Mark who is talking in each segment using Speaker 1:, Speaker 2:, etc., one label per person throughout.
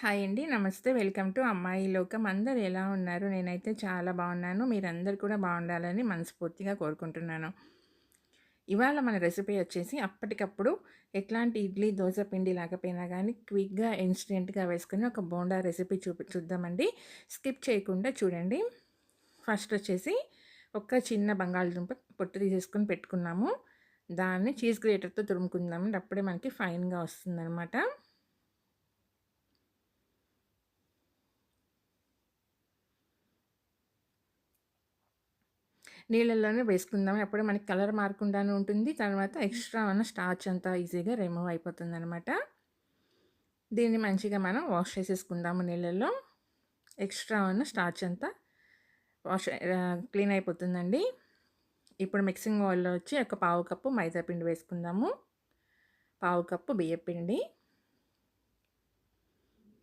Speaker 1: Hi అండి. నమస్తే. Welcome to అమ్మాయి లోకం. అందరు ఎలా ఉన్నారు? నేనైతే చాలా బాగున్నాను. మీరందరు కూడా బాగుండాలని మనస్ఫూర్తిగా కోరుకుంటున్నాను. ఇవాళ మన రెసిపీ వచ్చేసి అప్పటికప్పుడు ఎట్లాంటి ఇడ్లీ దోశ పిండి లేకపోయినా కానీ క్విక్గా ఇన్స్టెంట్గా వేసుకుని ఒక బోండా రెసిపీ చూపి చూద్దామండి. స్కిప్ చేయకుండా చూడండి. ఫస్ట్ వచ్చేసి ఒక చిన్న బంగాళదుంప పొట్టు తీసేసుకొని పెట్టుకున్నాము. దాన్ని చీజ్ గ్రేటర్తో తురుముకుందామండి. అప్పుడే మనకి ఫైన్గా వస్తుందన్నమాట. నీళ్ళల్లోనే వేసుకుందాం. అప్పుడే మనకి కలర్ మారకుండానే ఉంటుంది. తర్వాత ఎక్స్ట్రా ఉన్న స్టార్చ్ అంతా ఈజీగా రిమూవ్ అయిపోతుంది అనమాట దీన్ని మంచిగా మనం వాష్ చేసేసుకుందాము నీళ్ళల్లో. ఎక్స్ట్రా ఉన్న స్టార్చ్ అంతా వాష్ క్లీన్ అయిపోతుందండి. ఇప్పుడు మిక్సింగ్ ఆయిల్లో వచ్చి ఒక పావు కప్పు మైదా పిండి వేసుకుందాము. పావు కప్పు బియ్యపిండి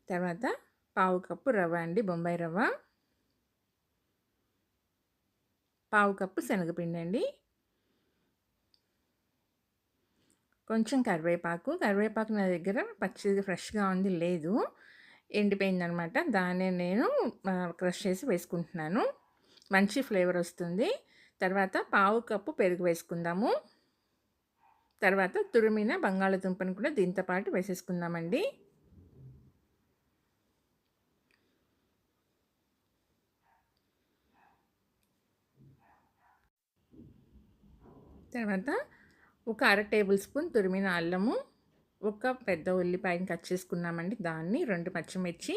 Speaker 1: తర్వాత పావు కప్పు రవ్వ అండి బొంబాయి రవ్వ. పావు కప్పు శనగపిండి అండి కొంచెం కరివేపాకు. కరివేపాకు నా దగ్గర పచ్చిది ఫ్రెష్గా ఉంది లేదు. ఎండిపోయిందనమాట. దాన్ని నేను క్రష్ చేసి వేసుకుంటున్నాను. మంచి ఫ్లేవర్ వస్తుంది. తర్వాత పావు కప్పు పెరుగు వేసుకుందాము. తర్వాత తురిమిన బంగాళదుంపను కూడా దీంతో పాటు వేసేసుకుందామండి. తర్వాత ఒక అర టేబుల్ స్పూన్ తురిమిన అల్లము ఒక పెద్ద ఉల్లిపాయని కట్ చేసుకున్నామండి. దాన్ని రెండు పచ్చిమిర్చి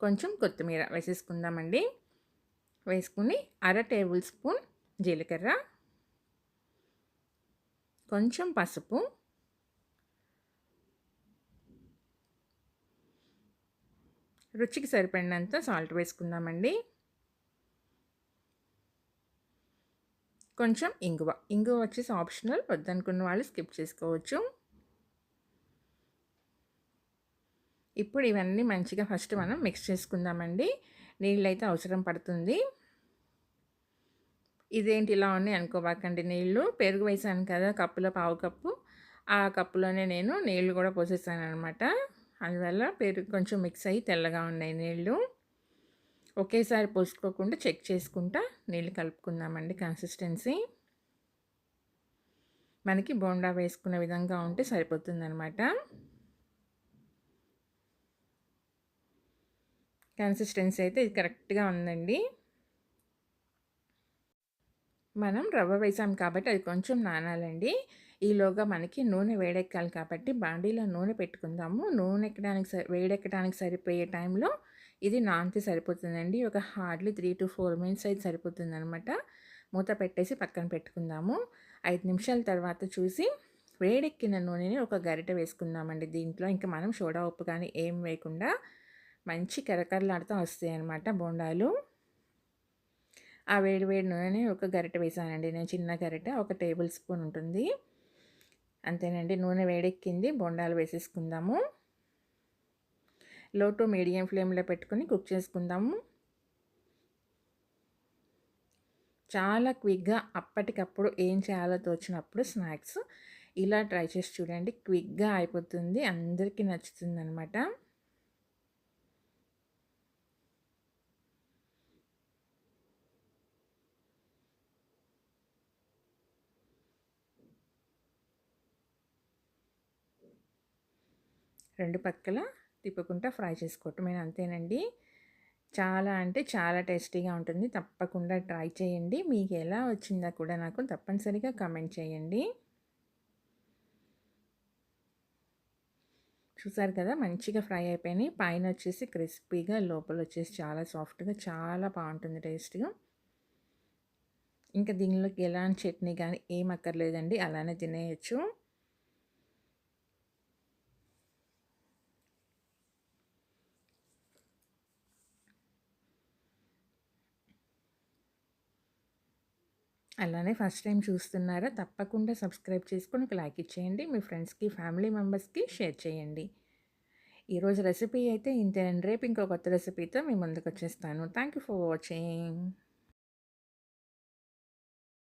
Speaker 1: కొంచెం కొత్తిమీర వేసేసుకుందామండి. వేసుకుని అర టేబుల్ స్పూన్ జీలకర్ర కొంచెం పసుపు రుచికి సరిపడినంత సాల్ట్ వేసుకుందామండి. కొంచెం ఇంగువ. ఇంగువ వచ్చేసి ఆప్షనల్ వద్దనుకున్న వాళ్ళు స్కిప్ చేసుకోవచ్చు. ఇప్పుడు ఇవన్నీ మంచిగా ఫస్ట్ మనం మిక్స్ చేసుకుందామండి. నీళ్ళు అయితే అవసరం పడుతుంది. ఇదేంటి ఇలా ఉన్నాయి అనుకోబాకండి నీళ్ళు. పెరుగు వేసాను కదా కప్పులో పావు కప్పు. ఆ కప్పులోనే నేను నీళ్ళు కూడా పోసేసాను అనమాట అందువల్ల పెరుగు కొంచెం మిక్స్ అయ్యి తెల్లగా ఉన్నాయి నీళ్ళు. ఒకేసారి పోసుకోకుండా చెక్ చేసుకుంటా నీళ్ళు కలుపుకుందామండి కన్సిస్టెన్సీ మనకి బోండా వేసుకునే విధంగా ఉంటే సరిపోతుందనమాట కన్సిస్టెన్సీ అయితే ఇది కరెక్ట్గా ఉందండి. మనం రవ్వ వేసాం కాబట్టి అది కొంచెం నానాలండి. ఈలోగా మనకి నూనె వేడెక్కాలి కాబట్టి బాండీలో నూనె పెట్టుకుందాము. నూనె ఎక్కడానికి వేడెక్కడానికి సరిపోయే టైంలో ఇది నానితే సరిపోతుందండి. ఒక hardly three to four minutes అయితే సరిపోతుంది అనమాట మూత పెట్టేసి పక్కన పెట్టుకుందాము. ఐదు నిమిషాల తర్వాత చూసి వేడెక్కిన నూనెని ఒక గరిట వేసుకుందామండి. దీంట్లో ఇంకా మనం సోడా ఉప్పు కానీ ఏం వేయకుండా మంచి కరకరలాడుతూ వస్తాయి అన్నమాట బోండాలు. ఆ వేడి వేడి నూనెని ఒక గరిట వేసానండి. నేను చిన్న గరిట ఒక టేబుల్ స్పూన్ ఉంటుంది. అంతేనండి. నూనె వేడెక్కింది. బొండాలు వేసేసుకుందాము. లో టు మీడియం ఫ్లేమ్లో పెట్టుకొని కుక్ చేసుకుందాము. చాలా క్విక్గా అప్పటికప్పుడు ఏం చేయాలో తోచినప్పుడు స్నాక్స్ ఇలా ట్రై చేసి చూడండి. క్విక్గా అయిపోతుంది. అందరికీ నచ్చుతుంది అనమాట రెండు పక్కల తిప్పకుండా ఫ్రై చేసుకోవటం. అంతేనండి. చాలా అంటే చాలా టేస్టీగా ఉంటుంది. తప్పకుండా ట్రై చేయండి. మీకు ఎలా వచ్చిందా కూడా నాకు తప్పనిసరిగా కమెంట్ చేయండి. చూసారు కదా మంచిగా ఫ్రై అయిపోయినాయి. పైన వచ్చేసి క్రిస్పీగా లోపల వచ్చేసి చాలా సాఫ్ట్గా చాలా బాగుంటుంది టేస్ట్గా ఇంకా దీనిలోకి ఎలాంటి చట్నీ కానీ ఏం అక్కర్లేదండి. అలానే తినేయచ్చు. అలానే ఫస్ట్ టైం చూస్తున్నారా తప్పకుండా సబ్స్క్రైబ్ చేసుకొని ఒక లైక్ ఇచ్చేయండి. మీ ఫ్రెండ్స్కి ఫ్యామిలీ మెంబర్స్కి షేర్ చేయండి. ఈరోజు రెసిపీ అయితే ఇంతేనండి రేపు ఇంకో కొత్త రెసిపీతో మీ ముందుకు వచ్చేస్తాను. Thank you for watching.